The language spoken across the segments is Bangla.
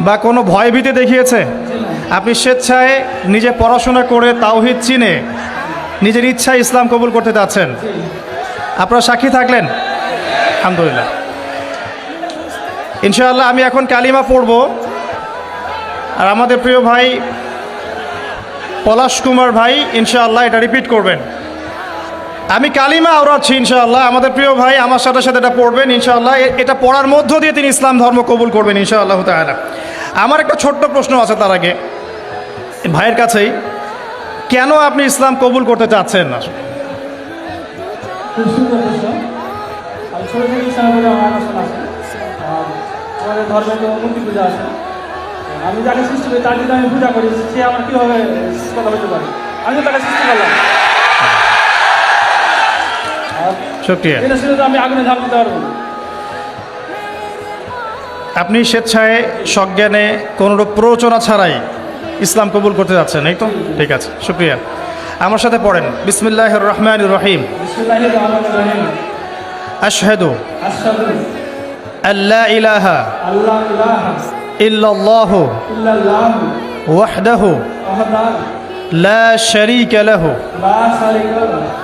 বা কোনো ভয়ভীতি দেখিয়েছে? আপনি স্বেচ্ছায় নিজে পড়াশোনা করে তাওহিদ চিনে নিজের ইচ্ছায় ইসলাম কবুল করতে যাচ্ছেন আপনারা সাক্ষী থাকলেন? আলহামদুলিল্লাহ। ইনশাআল্লাহ আমি এখন কালিমা পড়ব। আর আমাদের প্রিয় ভাই পলাশ কুমার ভাই, ইনশাআল্লাহ এটা রিপিট করবেন। আমি কালিমা আওড়াচ্ছি ইনশাআল্লাহ। আমাদের প্রিয় ভাই আমার সাথে সাথে এটা পড়বেন ইনশাআল্লাহ। এটা পড়ার মধ্য দিয়ে তিনি ইসলাম ধর্ম কবুল করবেন ইনশাআল্লাহ তাআলা। আমার একটা ছোট্ট প্রশ্ন আছে তার আগে। ভাইয়ের কাছেই, কেন আপনি ইসলাম কবুল করতে চাচ্ছেন না? আমি ছোটো থেকে ইসলাম বলে আমার আলোচনা আছে আর আমাদের ধর্মে তো মূর্তি পূজা আছে আমি যাকে সৃষ্টি তার যদি আমি পূজা করি, সে আমার কীভাবে কথা হতে পারে? আমি তাকে সৃষ্টি করলাম। শুক্রিয়া আমি আগুনে দিতে পারব আপনি স্বেচ্ছায় সজ্ঞানে কোনোরূপ প্ররোচনা ছাড়াই ইসলাম কবুল করতে যাচ্ছেন এই তো? ঠিক আছে শুক্রিয়া। আমার সাথে পড়েন। বিসমিল্লাহ রহমান রহিম। আশহেদু। আল্লাহ ইলাহা ইল্লাল্লাহ ওয়াহদাহু লা শারীকা লাহু। লা শারীকা লাহু।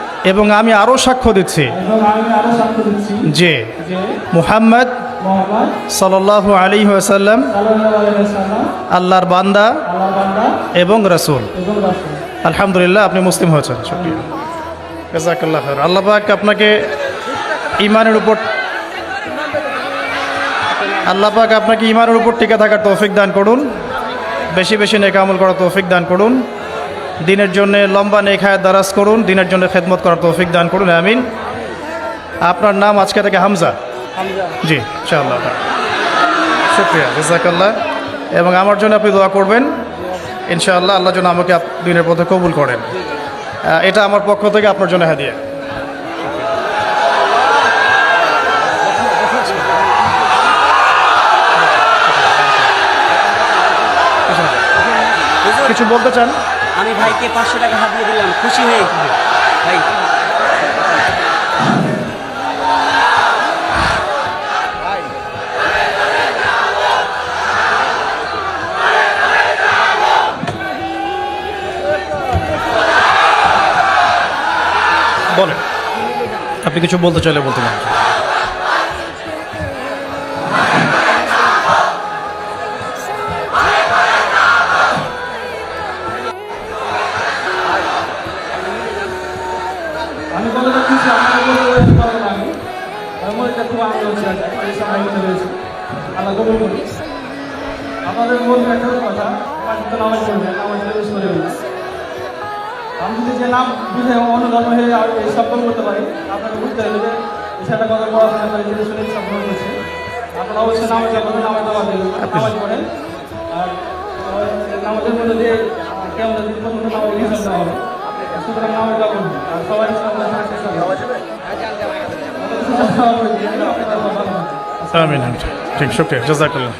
এবং আমি আরও সাক্ষ্য দিচ্ছি। যে মুহাম্মদ সাল্লাহ আলী ওয়াসাল্লাম, আল্লাহর বান্দা এবং রাসূল। আলহামদুলিল্লাহ, আপনি মুসলিম হয়েছেন। শুক্রিয়া। জাজাকাল্লাহ আল্লাহ পাক আপনাকে ইমানের উপর আল্লাহ পাক আপনাকে ইমানের উপর টিকে থাকার তৌফিক দান করুন। বেশি বেশি নেকামল করার তৌফিক দান করুন। দিনের জন্য লম্বা নেখায় দারাজ করুন দিনের জন্য খেদমত করার তৌফিক দান করুন আমিন। আপনার নাম আজকে থেকে হামজা? জি ইনশাআল্লাহ। শুক্রিয়া জাজাকাল্লাহ। এবং আমার জন্য আপনি দোয়া করবেন ইনশাআল্লাহ আল্লাহ যেন আমাকে দিনের পথে কবুল করেন। এটা আমার পক্ষ থেকে আপনার জন্য হাদিয়া। কিছু বলতে চান? আমি ভাইকে পাঁচশো টাকা হাত দিয়ে দিলাম, খুশি হয়ে ভাই। আপনি কিছু বলতে চাইলে বলতে পারেন। আল্লাহ আপনাদের বলব একটা কথা পাঁচটা নামাজ আমি যদি যে নাম বুঝে অন্য হয়ে আর এই সম্পর্ক করতে পারি আপনাকে বুঝতে হবে যে সেটা কথা পড়াশোনা করে যেটা শুনে সম্পর্ক করছে আপনারা অবশ্যই নামাজ পড়বেন নামাজ নামাজ পড়েন আর নামাজের মধ্যে দিয়ে কেমন নামাজ হিসাব দেওয়া হবে সুতরাং নামাজ পড়বেন আর সবাই চেষ্টা করবেন। আমিন ঠিক শুক্রিয়া জাজাকুল্লাহ